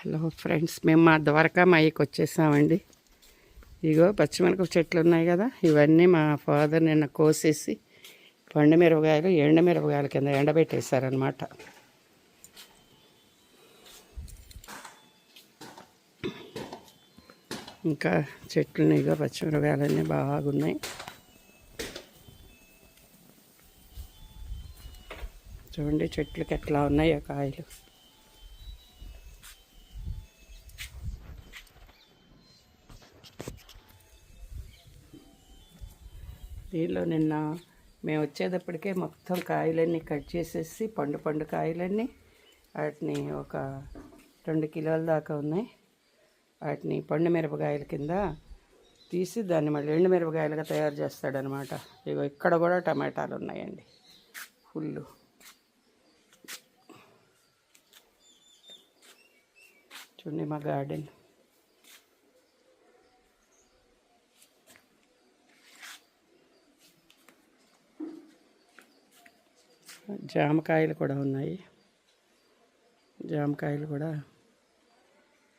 Hello friends మేము మా ద్వారకా మాయకి వచ్చేసామండి. ఇగో పచ్చిమిరపకాయ చెట్లు ఉన్నాయి కదా ఇవన్నీ మా ఫాదర్ నిన్న కోసేసి పండు మిరపకాయలు ఎండ మిరపకాయల కింద ఎండబెట్టేశారనమాట ఇంకా చెట్లు ఇగో పచ్చిమిరపకాయలన్నీ బాగున్నాయి. చూడండి చెట్లకి ఎట్లా ఉన్నాయో కాయలు. దీనిలో నిన్న మేము వచ్చేటప్పటికే మొత్తం కాయలన్నీ కట్ చేసేసి పండు పండు కాయలన్నీ వాటిని ఒక రెండు కిలోల దాకా ఉన్నాయి. వాటిని పండు మిరపకాయల కింద తీసి దాన్ని మళ్ళీ ఎండు మిరపకాయలుగా తయారు చేస్తాడనమాట ఇగో ఇక్కడ కూడా టమాటాలు ఉన్నాయండి. ఫుల్ చూడండి మా గార్డెన్. జామకాయలు కూడా ఉన్నాయి. జామకాయలు కూడా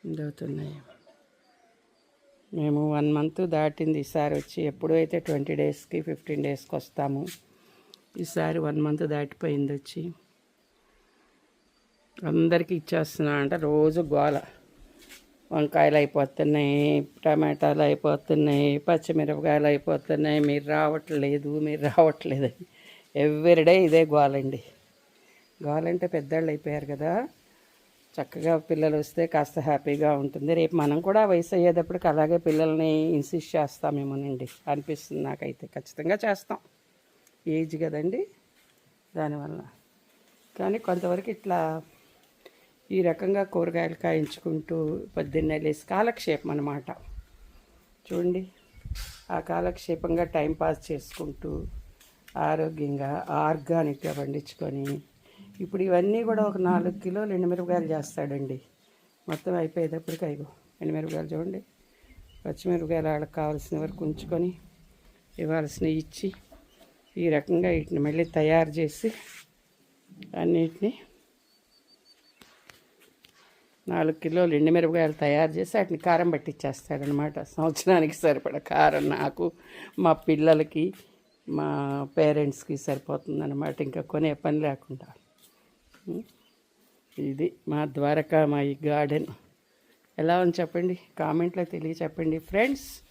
దవుతున్నాయి మేము వన్ మంత్ దాటింది. ఈసారి వచ్చి ఎప్పుడు అయితే ట్వంటీ డేస్కి ఫిఫ్టీన్ డేస్కి వస్తాము. ఈసారి వన్ మంత్ దాటిపోయింది వచ్చి. అందరికీ ఇచ్చేస్తున్నా అంటే రోజు గోల. వంకాయలు అయిపోతున్నాయి టమాటాలు అయిపోతున్నాయి పచ్చిమిరపకాయలు అయిపోతున్నాయి. మీరు రావట్లేదు మీరు రావట్లేదు ఎవ్రీడే ఇదే గోలండి గోలంటే పెద్దవాళ్ళు అయిపోయారు కదా. చక్కగా పిల్లలు వస్తే కాస్త హ్యాపీగా ఉంటుంది. రేపు మనం కూడా వయసు అయ్యేటప్పటికి అలాగే పిల్లల్ని ఇన్సిస్ట్ చేస్తామేమోనండి అనిపిస్తుంది నాకైతే. ఖచ్చితంగా చేస్తాం. ఏజ్ కదండి. దానివల్ల. కానీ కొంతవరకు ఇట్లా ఈ రకంగా కూరగాయలు కాయించుకుంటూ పొద్దున్నే లేసి కాలక్షేపం అన్నమాట. చూడండి. ఆ కాలక్షేపంగా టైం పాస్ చేసుకుంటూ ఆరోగ్యంగా ఆర్గానిక్గా పండించుకొని. ఇప్పుడు ఇవన్నీ కూడా ఒక నాలుగు కిలోలు ఎండుమిరపకాయలు చేస్తాడండి. మొత్తం అయిపోయేటప్పటికి అయిగో ఎండుమిరపకాయలు చూడండి. పచ్చిమిరపకాయలు వాళ్ళకి కావాల్సిన వరకు ఉంచుకొని ఇవ్వాల్సినవి ఇచ్చి ఈ రకంగా వీటిని మళ్ళీ తయారు చేసి అన్నిటిని నాలుగు కిలోలు ఎండుమిరపకాయలు తయారు చేసి వాటిని కారం పట్టించేస్తాడనమాట సంవత్సరానికి సరిపడ కారం నాకు మా పిల్లలకి మా పేరెంట్స్కి సరిపోతుందన్నమాట. ఇంకా కొనే పని లేకుండా. ఇది మా ద్వారకా మా ఈ గార్డెన్. ఎలా ఉంది చెప్పండి? కామెంట్లో తెలియ చెప్పండి. ఫ్రెండ్స్